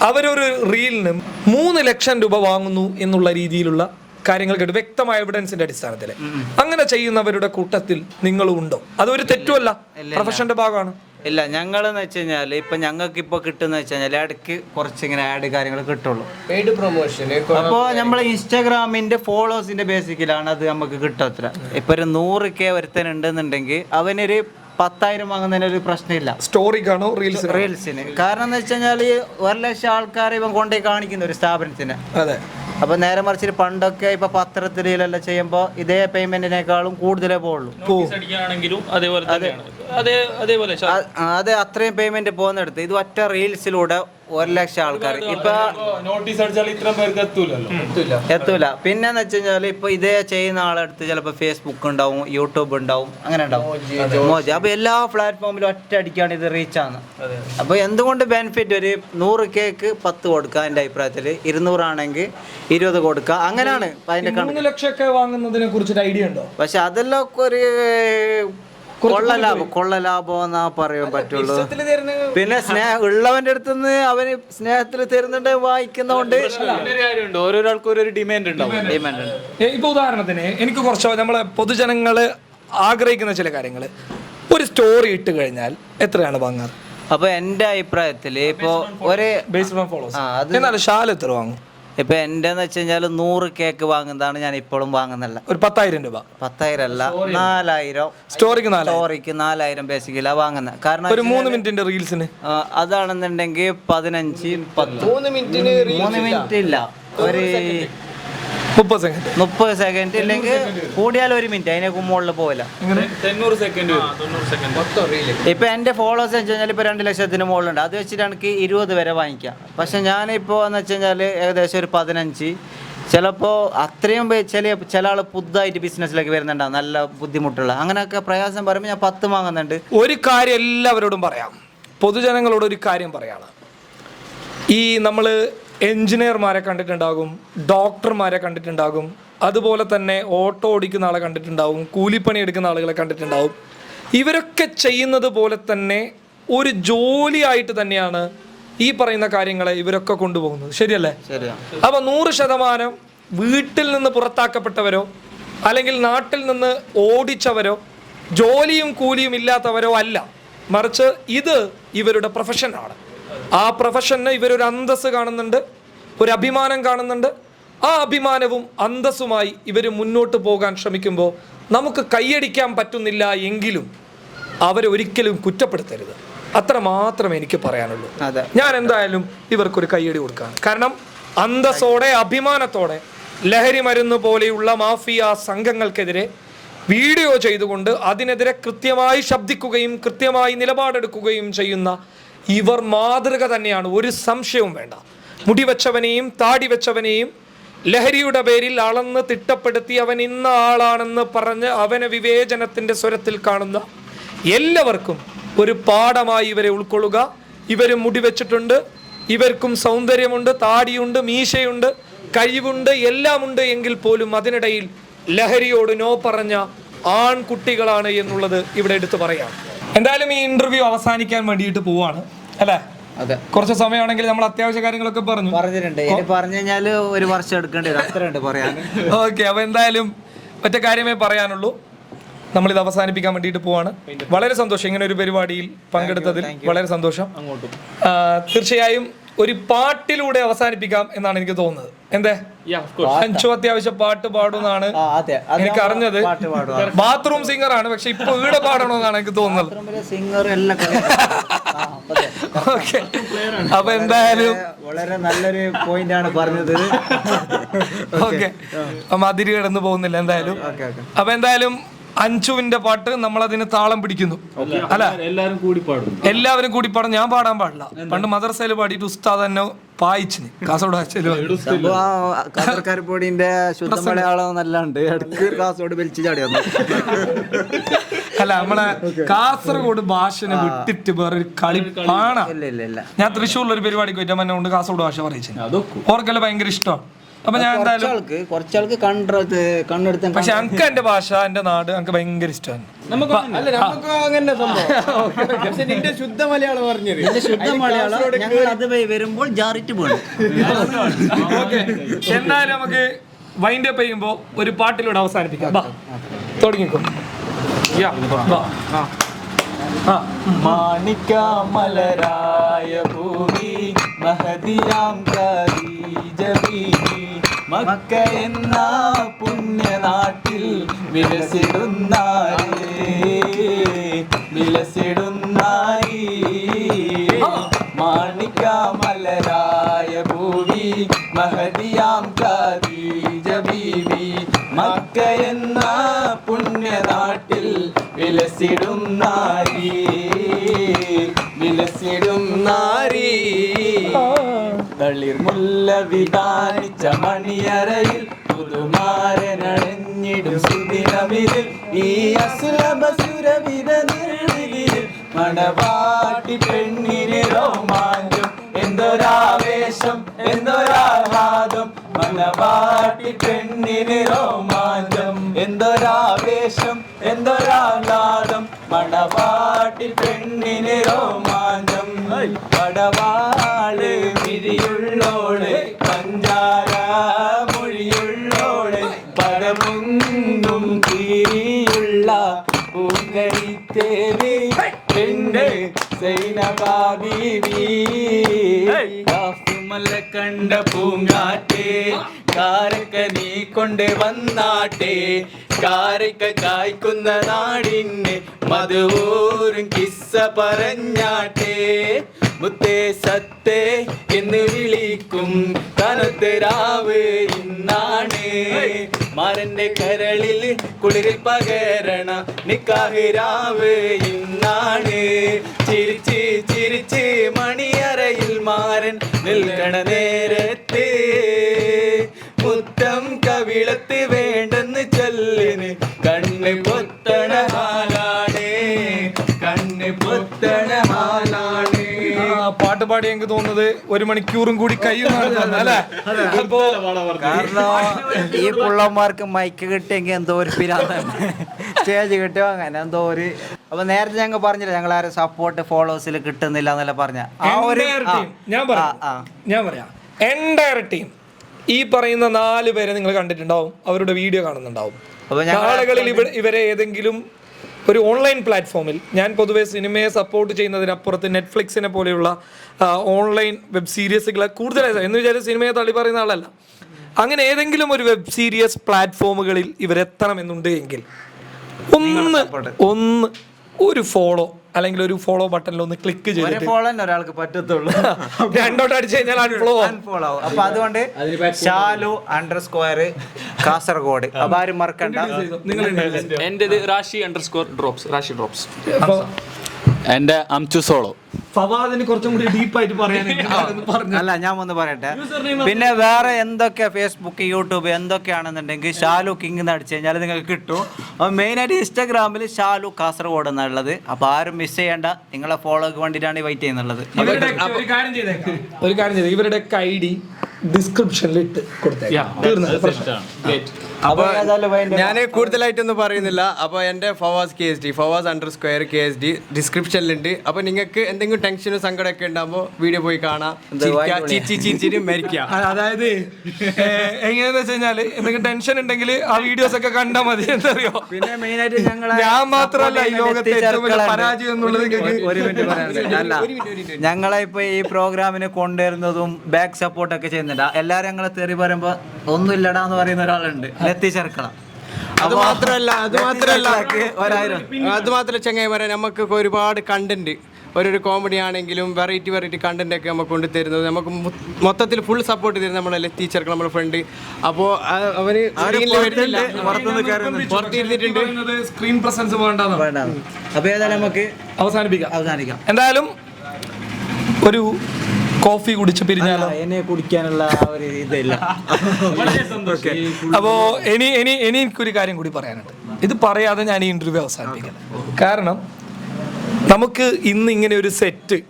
അവരൊരു റീലിന് മൂന്ന് ലക്ഷം രൂപ വാങ്ങുന്നു എന്നുള്ള രീതിയിലുള്ള കാര്യങ്ങൾ കേട്ടു വ്യക്തമായ എവിഡൻസിന്റെ അടിസ്ഥാനത്തിൽ അങ്ങനെ ചെയ്യുന്നവരുടെ കൂട്ടത്തിൽ നിങ്ങളും ഉണ്ടോ? അതൊരു തെറ്റുമല്ല. പ്രൊഫഷന്റെ ഭാഗമാണ്. ഇല്ല ഞങ്ങളെന്ന് വെച്ച് കഴിഞ്ഞാൽ ഇപ്പൊ ഞങ്ങൾക്ക് ഇപ്പൊ കിട്ടുന്ന വെച്ച് കഴിഞ്ഞാൽ ഇടയ്ക്ക് കുറച്ച് ഇങ്ങനെ ആഡ് കാര്യങ്ങൾ കിട്ടുള്ളൂ പെയ്ഡ് പ്രൊമോഷൻ അപ്പോൾ നമ്മൾ ഇൻസ്റ്റാഗ്രാമിന്റെ ഫോളോവേഴ്സിന്റെ ബേസിക്കിലാണ് അത് നമുക്ക് കിട്ടത്തില്ല ഇപ്പൊ ഒരു നൂറ് കെ വരുത്തനുണ്ടെന്നുണ്ടെങ്കിൽ അവനൊരു പത്തായിരം വാങ്ങുന്നതിന് ഒരു പ്രശ്നമില്ല. സ്റ്റോറിക്കാണോ റീൽസ് റീൽസിന് കാരണം എന്ന് വെച്ച് കഴിഞ്ഞാൽ ഒരു ലക്ഷം ആൾക്കാരെ ഇവൻ കൊണ്ടുപോയി കാണിക്കുന്ന ഒരു സ്ഥാപനത്തിന്. അതെ. അപ്പൊ നേരെ മറിച്ച് പണ്ടൊക്കെ ഇപ്പൊ പത്രത്തിലെല്ലാം ചെയ്യുമ്പോൾ ഇതേ പേയ്മെന്റിനേക്കാളും കൂടുതലേ പോകുള്ളൂ അതെ. അതേപോലെ അത് അത്രയും പേയ്മെന്റ് പോകുന്നിടത്ത്. ഇത് ഒറ്റ റീൽസിലൂടെ ഒരു ലക്ഷം ആൾക്കാർ ഇപ്പൊ നോട്ടീസ് അടിച്ചാൽ ഇത്ര പേർക്ക് എത്തൂലല്ലോ? എത്തൂല. പിന്നെന്ന് വെച്ച് കഴിഞ്ഞാൽ ഇപ്പൊ ഇതേ ചെയ്യുന്ന ആളെടുത്ത് ചിലപ്പോ ഫേസ്ബുക്ക് ഉണ്ടാവും യൂട്യൂബ് ഉണ്ടാവും അങ്ങനെ ഉണ്ടാവും. മോജി അപ്പൊ എല്ലാ പ്ലാറ്റ്ഫോമിലും ഒറ്റ അടിക്കാണ് ഇത് റീച്ച് ആണ്. അപ്പൊ എന്തുകൊണ്ട് ബെനിഫിറ്റ് ഒരു നൂറ് കേക്ക് പത്ത് കൊടുക്കുക എന്റെ അഭിപ്രായത്തിൽ ഇരുന്നൂറാണെങ്കിൽ ഇരുപത് കൊടുക്കുക അങ്ങനെയാണ് അതിന്റെ കണക്ക്. ലക്ഷം ലക്ഷമൊക്കെ വാങ്ങുന്നതിനെ കുറിച്ചൊരു ഐഡിയ ഉണ്ടോ? പക്ഷെ അതെല്ലാം ഒരു കൊള്ള ലാഭം കൊള്ള ലാഭം എന്നാ പറയാൻ പറ്റുള്ളൂ. പിന്നെ സ്നേഹ ഉള്ളവന്റെ അടുത്ത് നിന്ന് അവന് സ്നേഹത്തിൽ തരുന്നുണ്ട് വായിക്കുന്നതുകൊണ്ട് കാര്യമുണ്ട് ഓരോരാൾക്കും ഓരോ ഡിമാൻഡ് ഉണ്ടാവും. ഡിമാൻഡ് ഉണ്ട്. ഇപ്പൊ ഉദാഹരണത്തിന് എനിക്ക് കുറച്ചോ നമ്മളെ പൊതുജനങ്ങൾ ആഗ്രഹിക്കുന്ന ചില കാര്യങ്ങൾ ഒരു സ്റ്റോറി ഇട്ട് കഴിഞ്ഞാൽ എത്രയാണ് വാങ്ങാറ്? അപ്പൊ എന്റെ അഭിപ്രായത്തിൽ ഇപ്പോ ഒരു ബേസ്ഡ് ഓൺ ഫോളോസ് ഷാൽ എത്ര വാങ്ങും? ഇപ്പൊ എന്റെ എന്ന് വെച്ച് കഴിഞ്ഞാൽ നൂറ് കേക്ക് വാങ്ങുന്നതാണ് ഞാൻ ഇപ്പോഴും വാങ്ങുന്നില്ല ഒരു പത്തായിരം രൂപ. പത്തായിരം അല്ല നാലായിരം. സ്റ്റോറിക്ക് സ്റ്റോറിക്ക് നാലായിരം ബേസിക്കില്ല വാങ്ങുന്നത് കാരണം ഒരു മൂന്ന് മിനിറ്റിന്റെ റീൽസിന് അതാണെന്നുണ്ടെങ്കിൽ പതിനഞ്ച് പത്ത്. മൂന്ന് മിനിറ്റിന് മൂന്ന് മിനിറ്റ് ഇല്ല. ഒരു മുപ്പത് സെക്കൻഡ് മുപ്പത് സെക്കൻഡ് ഇല്ലെങ്കിൽ കൂടിയാൽ ഒരു മിനിറ്റ് അതിനെ മുകളിൽ പോവില്ല. ഇപ്പൊ എന്റെ ഫോളോവേഴ്സ് വെച്ച് കഴിഞ്ഞാൽ ഇപ്പൊ രണ്ട് ലക്ഷത്തിന് മുകളിലുണ്ട്. അത് വെച്ചിട്ട് എനിക്ക് ഇരുപത് വരെ വാങ്ങിക്കാം. പക്ഷെ ഞാനിപ്പോ എന്ന് വെച്ച് കഴിഞ്ഞാൽ ഏകദേശം ഒരു പതിനഞ്ച്. ചിലപ്പോ അത്രയും ചില ചില ആൾ പുതുതായിട്ട് ബിസിനസ്സിലേക്ക് വരുന്നുണ്ടാവും. നല്ല ബുദ്ധിമുട്ടുള്ള. അങ്ങനെയൊക്കെ പ്രയാസം പറയുമ്പോൾ ഞാൻ പത്ത് വാങ്ങുന്നുണ്ട്. ഒരു കാര്യം എല്ലാവരോടും പറയാം. പൊതുജനങ്ങളോട് ഒരു കാര്യം പറയാണ് ഈ നമ്മൾ എഞ്ചിനീയർമാരെ കണ്ടിട്ടുണ്ടാകും ഡോക്ടർമാരെ കണ്ടിട്ടുണ്ടാകും അതുപോലെ തന്നെ ഓട്ടോ ഓടിക്കുന്ന ആളെ കണ്ടിട്ടുണ്ടാകും കൂലിപ്പണി എടുക്കുന്ന ആളുകളെ കണ്ടിട്ടുണ്ടാകും ഇവരൊക്കെ ചെയ്യുന്നത് പോലെ തന്നെ ഒരു ജോലിയായിട്ട് തന്നെയാണ് ഈ പറയുന്ന കാര്യങ്ങളെ ഇവരൊക്കെ കൊണ്ടുപോകുന്നത്. ശരിയല്ലേ? ശരിയാണ് അപ്പൊ നൂറ് ശതമാനം വീട്ടിൽ നിന്ന് പുറത്താക്കപ്പെട്ടവരോ അല്ലെങ്കിൽ നാട്ടിൽ നിന്ന് ഓടിച്ചവരോ ജോലിയും കൂലിയും ഇല്ലാത്തവരോ അല്ല. മറിച്ച് ഇത് ഇവരുടെ പ്രൊഫഷനാണ് ആ പ്രൊഫഷന് ഇവരൊരു അന്തസ് കാണുന്നുണ്ട് ഒരു അഭിമാനം കാണുന്നുണ്ട്. ആ അഭിമാനവും അന്തസ്സുമായി ഇവർ മുന്നോട്ട് പോകാൻ ശ്രമിക്കുമ്പോൾ നമുക്ക് കൈയടിക്കാൻ പറ്റുന്നില്ല എങ്കിലും അവരെ ഒരിക്കലും കുറ്റപ്പെടുത്തരുത്. അത്ര മാത്രം എനിക്ക് പറയാനുള്ളൂ. ഞാൻ എന്തായാലും ഇവർക്കൊരു കൈയടി കൊടുക്കാം. കാരണം അന്തസ്സോടെ അഭിമാനത്തോടെ ലഹരി മരുന്ന് പോലെയുള്ള മാഫിയ സംഘങ്ങൾക്കെതിരെ വീഡിയോ ചെയ്തുകൊണ്ട് അതിനെതിരെ കൃത്യമായി ശബ്ദിക്കുകയും കൃത്യമായി നിലപാടെടുക്കുകയും ചെയ്യുന്ന ഇവർ മാതൃക തന്നെയാണ്. ഒരു സംശയവും വേണ്ട. മുടി വെച്ചവനെയും താടി വെച്ചവനെയും ലഹരിയുടെ പേരിൽ അളന്ന് തിട്ടപ്പെടുത്തി അവൻ ഇന്ന ആളാണെന്ന് പറഞ്ഞ് അവനെ വിവേചനത്തിന്റെ സ്വരത്തിൽ കാണുന്ന എല്ലാവർക്കും ഒരു പാഠമായി ഇവരെ ഉൾക്കൊള്ളുക. ഇവർ മുടി വെച്ചിട്ടുണ്ട്. ഇവർക്കും സൗന്ദര്യമുണ്ട് താടിയുണ്ട് മീശയുണ്ട് കഴിവുണ്ട് എല്ലാമുണ്ട് എങ്കിൽ പോലും അതിനിടയിൽ ലഹരിയോട് നോ പറഞ്ഞ ആൺകുട്ടികളാണ് എന്നുള്ളത് ഇവിടെ എടുത്തു പറയാം. എന്തായാലും ഈ ഇന്റർവ്യൂ അവസാനിക്കാൻ വേണ്ടിയിട്ട് പോവാണ്. അല്ലേ? അതെ. കുറച്ച് സമയമാണെങ്കിൽ നമ്മൾ അത്യാവശ്യ കാര്യങ്ങളൊക്കെ പറഞ്ഞു. പറഞ്ഞിട്ടുണ്ട്. പറഞ്ഞു കഴിഞ്ഞാൽ ഒരു വർഷം എടുക്കേണ്ടി വരും. അത്ര ഉണ്ട് പറയാൻ. ഓക്കെ അപ്പൊ എന്തായാലും ഒറ്റ കാര്യമേ പറയാനുള്ളൂ. നമ്മൾ ഇത് അവസാനിപ്പിക്കാൻ വേണ്ടിയിട്ട് പോവാണ്. വളരെ സന്തോഷം. ഇങ്ങനെ ഒരു പരിപാടിയിൽ പങ്കെടുത്തതിൽ വളരെ സന്തോഷം. അങ്ങോട്ടും. തീർച്ചയായും ഒരു പാട്ടിലൂടെ അവസാനിപ്പിക്കാം എന്നാണ് എനിക്ക് തോന്നുന്നത്. എന്തേ? അഞ്ചു അത്യാവശ്യം പാട്ട് പാടുമെന്നാണ് എനിക്ക് അറിഞ്ഞത്. ബാത്റൂം സിംഗർ ആണ് പക്ഷെ ഇപ്പൊ വീട് പാടണമെന്നാണ് എനിക്ക് തോന്നുന്നത്. ഓക്കെ. അപ്പൊ എന്തായാലും വളരെ നല്ലൊരു പോയിന്റ് ആണ് പറഞ്ഞത്. ഓക്കെ. മതിരി കിടന്നു പോകുന്നില്ല എന്തായാലും. അപ്പൊ എന്തായാലും അഞ്ചുവിന്റെ പാട്ട് നമ്മൾ അതിന് താളം പിടിക്കുന്നു. അല്ല എല്ലാവരും കൂടി പാടും എല്ലാവരും കൂടി പാടും. ഞാൻ പാടാൻ പാടില്ല. പണ്ട് മദർസയിൽ പാടിയിട്ട് ഉസ്താദ് തന്നെ പായിച്ചിന് കാസർഗോഡ് ശുദ്ധ മലയാളം ഇടയ്ക്ക് കാസർഗോഡ് വലിച്ചു ചാടി വന്നു. അല്ല നമ്മളെ കാസർഗോഡ് ഭാഷനെ വിട്ടിട്ട് വേറൊരു കളി പാണ ഇല്ല ഇല്ല ഇല്ല. ഞാൻ തൃശ്ശൂരിലൊരു പരിപാടിക്ക് പോയിട്ട് എന്നെ കൊണ്ട് കാസർഗോഡ് ഭാഷ പറയിച്ചു. ഓർക്കല്ലേ ഓർക്കെല്ലാം ഭയങ്കര ഇഷ്ടമാണ്. അപ്പൊ ഞാൻ എന്തായാലും കുറച്ചാൾക്ക് കുറച്ചാൾക്ക് കണ്ടെടുത്ത് കണ്ണെടുത്ത് പക്ഷെ അനക്ക് എന്റെ ഭാഷ എന്റെ നാട് എനിക്ക് ഭയങ്കര ഇഷ്ടമാണ് അല്ല നമുക്ക് അങ്ങനെ സംഭവം. [laughs] പക്ഷെ നിന്റെ ശുദ്ധ മലയാളം പറഞ്ഞത് ശുദ്ധ മലയാളം ഞങ്ങൾ അത് വരുമ്പോൾ ജാറിറ്റ് [laughs] എന്തായാലും നമുക്ക് വൈൻഡ് അപ്പ് ചെയ്യുമ്പോ ഒരു പാട്ടിലൂടെ അവസാനിപ്പിക്കാം. ബാ. തുടങ്ങിക്കോ. യാ, ബാ. ആ. മാണിക്യമലരായ ഭൂമി മഹതിയാം കവി ബീവി മക്ക എന്ന പുണ്യനാട്ടിൽ വിലസിടുന്നാരേ മാണിക്ക മലരായ ഭൂമി മഹതിയാം ഖദീജ ബീവി. മക്ക എന്ന പുണ്യനാട്ടിൽ വിലസിടും നാരി തളിർമുല്ല വിതാനിച്ച മണിയറയിൽ പുതുമാരനണിഞ്ഞിടും സുദിനമിതിൽ. ഈ അസുലഭ സുരവിത മണവാട്ടി പെണ്ണിന് രോമാഞ്ചം എന്തൊരാവേശം എന്തൊരാഹ്ലാദം. മണവാട്ടി പെണ്ണിന് രോമാഞ്ചം എന്തൊരാവേശം എന്തൊരാഹ്ലാദം? മണവാട്ടി പെണ്ണിന് രോമാഞ്ചം. പടവാൾ മിരിയുള്ളോൾ പഞ്ചാര മൊഴിയുള്ളോൾ പടമുങ്ങും കീരിയുള്ള പൂങ്കരിത്തേവി പെണ്ണ് സൈനബാബീവി കാഫുമല കണ്ട പൂങ്കാറ്റേ കാരക്ക നീ കൊണ്ട് വന്നാട്ടെ കാരക്ക കായ്ക്കുന്ന നാടിന് മധുവൂരും കിസ്സ പറഞ്ഞാട്ടെ. മുത്തേ സത്തേ എന്ന് വിളിക്കും തനത്ത് രാവ് ഇന്നാണ്. മാരന്റെ കരളിൽ കുളിരിൽ പകരണ നിക്കാഹ് രാവ് ഇന്നാണ്. ചിരിച്ച് ചിരിച്ച് മണിയറയിൽ മാരൻ നിൽക്കണ നേരത്ത് മുത്തം കവിളത്ത് വേണ്ടെന്ന് പാട്ട് പാടി എനിക്ക് തോന്നുന്നത് ഒരു മണിക്കൂറും കൂടി കഴിയുന്നതാണ് അല്ലേ? അപ്പോ കാരണം ഈ പുള്ളന്മാർക്ക് മൈക്ക് കിട്ടിയെങ്കിൽ എന്തോ ഒരു പിരാന്താണ് സ്റ്റേജ് കിട്ടിയോ? അങ്ങനെ എന്തോ ഒരു അപ്പൊ നേരത്തെ ഞങ്ങൾ പറഞ്ഞില്ല ഞങ്ങൾ ആരും സപ്പോർട്ട് ഫോളോവേഴ്സിൽ കിട്ടുന്നില്ല എന്നല്ല പറഞ്ഞ. ആ ഒരു ആ, ഞാൻ പറയാം. ആ, ആ. ഞാൻ പറയാം. എൻടയർ ടീം ഈ പറയുന്ന നാല് പേരെ നിങ്ങൾ കണ്ടിട്ടുണ്ടാവും. അവരുടെ വീഡിയോ കാണുന്നുണ്ടാവും. അപ്പൊ ഞങ്ങൾ നാളുകളിൽ ഇവ ഇവരെ ഏതെങ്കിലും ഒരു ഓൺലൈൻ പ്ലാറ്റ്ഫോമിൽ ഞാൻ പൊതുവെ സിനിമയെ സപ്പോർട്ട് ചെയ്യുന്നതിനപ്പുറത്ത് നെറ്റ്ഫ്ലിക്സിനെ പോലെയുള്ള ഓൺലൈൻ വെബ് സീരീസുകളെ കൂടുതലായി എന്ന് വിചാരിച്ച് സിനിമയെ തള്ളി പറയുന്ന ആളല്ല. അങ്ങനെ ഏതെങ്കിലും ഒരു വെബ് സീരീസ് പ്ലാറ്റ്ഫോമുകളിൽ ഇവരെത്തണമെന്നുണ്ട് എങ്കിൽ ഒന്ന് ഒന്ന് ഒരു ഫോളോ അല്ലെങ്കിൽ ഒരു ഫോളോ ബട്ടണിൽ ഒന്ന് ക്ലിക്ക് ചെയ്ത് ചെയ്തിട്ട് ഫോളോ തന്നെ ഒരാൾക്ക് പറ്റത്തുള്ളൂ. [laughs] രണ്ടോട്ട് അടിച്ചു കഴിഞ്ഞാൽ അൺഫോളോ അൺഫോളോ ആവും. അപ്പൊ അതുകൊണ്ട് ഷാലു അണ്ടർ സ്ക്വയർ കാസർഗോഡ്. അപ്പൊ ആരും മറക്കണ്ട. നിങ്ങൾ എന്റേത് Rashi underscore drops Rashi drops എന്റെ എന്റെ അംചു സോളോ. ഫവാദിന് കുറച്ചും കൂടി ഡീപ്പായിട്ട് പറയാനുണ്ട് പറഞ്ഞു. അല്ല ഞാൻ ഒന്ന് പറയട്ടെ. പിന്നെ വേറെ എന്തൊക്കെ ഫേസ്ബുക്ക് യൂട്യൂബ് എന്തൊക്കെയാണെന്നുണ്ടെങ്കിൽ ഷാലു കിങ് എന്ന് അടിച്ചു കഴിഞ്ഞാൽ നിങ്ങൾക്ക് കിട്ടും. അപ്പോൾ മെയിനായിട്ട് ഇൻസ്റ്റാഗ്രാമിൽ ഷാലു കാസർഗോഡ് എന്നുള്ളത്. അപ്പോൾ ആരും മിസ് ചെയ്യേണ്ട. നിങ്ങളെ ഫോളോക്ക് വേണ്ടിയിട്ടാണ് വെയിറ്റ് ചെയ്യുന്നുള്ളത്. ഒരു കാര്യം ചെയ്തേക്കാം. ഒരു കാര്യം ചെയ്തേക്കാം. ഐ ഡി ഡിസ്ക്രിപ്ഷനിൽ ഇട്ട് കൊടുത്തേക്കാം. തീർന്നത്. പ്രശ്നം. അപ്പൊ ഞാൻ കൂടുതലായിട്ടൊന്നും പറയുന്നില്ല. അപ്പൊ എന്റെ Fawas K S D Fawas underscore K S D ഡിസ്ക്രിപ്ഷനിലുണ്ട് അപ്പൊ നിങ്ങൾക്ക് എന്തെങ്കിലും ടെൻഷനും സങ്കടമൊക്കെ ഉണ്ടാകുമ്പോൾ വീഡിയോ പോയി കാണാം. ചിരിച്ച് ചിരിച്ചിട്ട് മരിക്കുക അ- അതായത് എങ്ങനെയാന്ന് വെച്ച് കഴിഞ്ഞാൽ എന്തെങ്കിലും ടെൻഷൻ ഉണ്ടെങ്കിൽ ആ വീഡിയോസ് ഒക്കെ കണ്ടാൽ മതി. എന്തറിയോ പിന്നെ മെയിൻ ആയിട്ട് ഞങ്ങളെ ഞാൻ മാത്രമല്ല ഈ ലോകത്തെ ഏറ്റവും വലിയ. പരാജയം എന്നുള്ളത് നിങ്ങൾക്ക് ഒരു മിനിറ്റ് പറയാനുണ്ട്. അല്ല ഞങ്ങളെ ഇപ്പൊ ഈ പ്രോഗ്രാമിന് കൊണ്ടുവരുന്നതും ബാക്ക് സപ്പോർട്ട് ഒക്കെ ചെയ്യുന്നുണ്ട്. എല്ലാരും ഞങ്ങളെ തെറി പറയുമ്പോ ഒന്നും ഇല്ലടാ എന്ന് പറയുന്ന ഒരാളുണ്ട്. ലത്തി ചേർക്കണം. അത് മാത്രമല്ല അത് മാത്രമല്ല ഒരായിരം. അത് മാത്രമല്ല ചങ്ങായിമാരെ നമുക്ക് ഒരുപാട് കണ്ടന്റ് ഒരു കോമഡി ആണെങ്കിലും വെറൈറ്റി വെറൈറ്റി കണ്ടന്റ് ഒക്കെ നമുക്ക് കൊണ്ട് തരുന്നത്. നമുക്ക് മൊത്തത്തിൽ ഫുൾ സപ്പോർട്ട് തരുന്നത് നമ്മളെ ടീച്ചർക്ക് നമ്മുടെ ഫ്രണ്ട് അപ്പോൾ അവർ. പുറത്തിരുന്നിട്ടുണ്ട് സ്ക്രീൻ പ്രസൻസ് വേണ്ടെന്ന്. വേണ്ട അപ്പൊ ഏതായാലും നമുക്ക് അവസാനിപ്പിക്കാം. അവസാനിക്കാം. എന്തായാലും ഒരു കോഫി കുടിച്ച് പിരിഞ്ഞാലോ? എന്നെ കുടിക്കാനുള്ള ആ ഒരു ഇതില്ല. [laughs] അപ്പോ ഇനി ഇനി ഇനി എനിക്കൊരു കാര്യം കൂടി പറയാനുണ്ട്. ഇത് പറയാതെ ഞാൻ ഈ ഇന്റർവ്യൂ അവസാനിപ്പിക്കണം കാരണം നമുക്ക് ഇന്ന് ഇങ്ങനെ ഒരു സെറ്റ്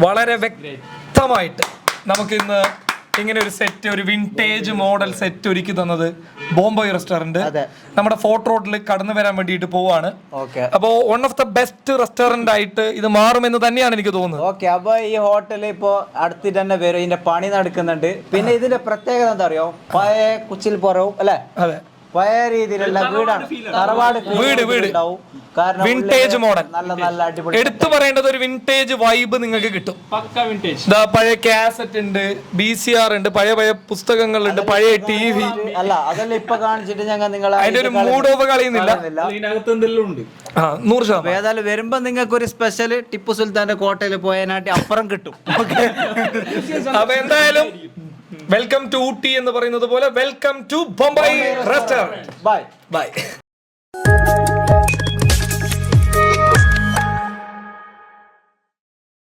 വളരെ വ്യക്തമായിട്ട് നമുക്ക് ഇന്ന് ഇങ്ങനെ ഒരു സെറ്റ് ഒരു വിന്റേജ് മോഡൽ സെറ്റ് ഒരുക്കി തന്നത് ബോംബെ റെസ്റ്റോറന്റ്. നമ്മുടെ ഫോർട്ട് റോഡിൽ കടന്നു വരാൻ വേണ്ടിയിട്ട് പോവാണ്. അപ്പോ അപ്പോൾ one of the best restaurant ആയിട്ട് ഇത് മാറുമെന്ന് തന്നെയാണ് എനിക്ക് തോന്നുന്നത്. ഓക്കെ അപ്പൊ ഈ ഹോട്ടൽ ഇപ്പോ അടുത്തിട്ട് തന്നെ വരും. ഇതിന്റെ പണി നടക്കുന്നുണ്ട്. പിന്നെ ഇതിന്റെ പ്രത്യേകത എന്താ അറിയോ? പഴയ കുച്ചിൽ പുറവും അല്ലെ? അതെ. പഴയ രീതിയിലുള്ള വീടാണ്. തറവാട് വീട്, വീട്. ഉണ്ടാവും. കാരണം വിന്റേജ് മോഡൽ നല്ല നല്ല അടിപൊളി എടുത്തു പറയേണ്ടത് ഒരു വിന്റേജ് വൈബ് നിങ്ങൾക്ക് കിട്ടും. പക്ക വിന്റേജ് ദാ പഴയ കാസറ്റ് ഉണ്ട് ബി സി ആർ ഉണ്ട് പഴയ പഴയ പുസ്തകങ്ങൾ ഉണ്ട് പഴയ ടി വി അല്ല അതെല്ലാം ഇപ്പൊ കാണിച്ചിട്ട് ഞങ്ങൾ നിങ്ങൾ അതിന്റെ ഒരു മൂഡ് ഓഫ് കളയുന്നില്ല. ഇതിനകത്ത് എന്തെല്ലാം ഉണ്ട്? ആ നൂറ് ശതമാനം. ഏതായാലും വരുമ്പോ നിങ്ങൾക്ക് ഒരു സ്പെഷ്യൽ ടിപ്പു സുൽത്താന്റെ കോട്ടയിൽ പോയതിനായിട്ട് അപ്പുറം കിട്ടും. അപ്പൊ എന്തായാലും വെൽക്കം ടു ഊട്ടി എന്ന് പറയുന്നത് പോലെ welcome to Bombay restaurant bye bye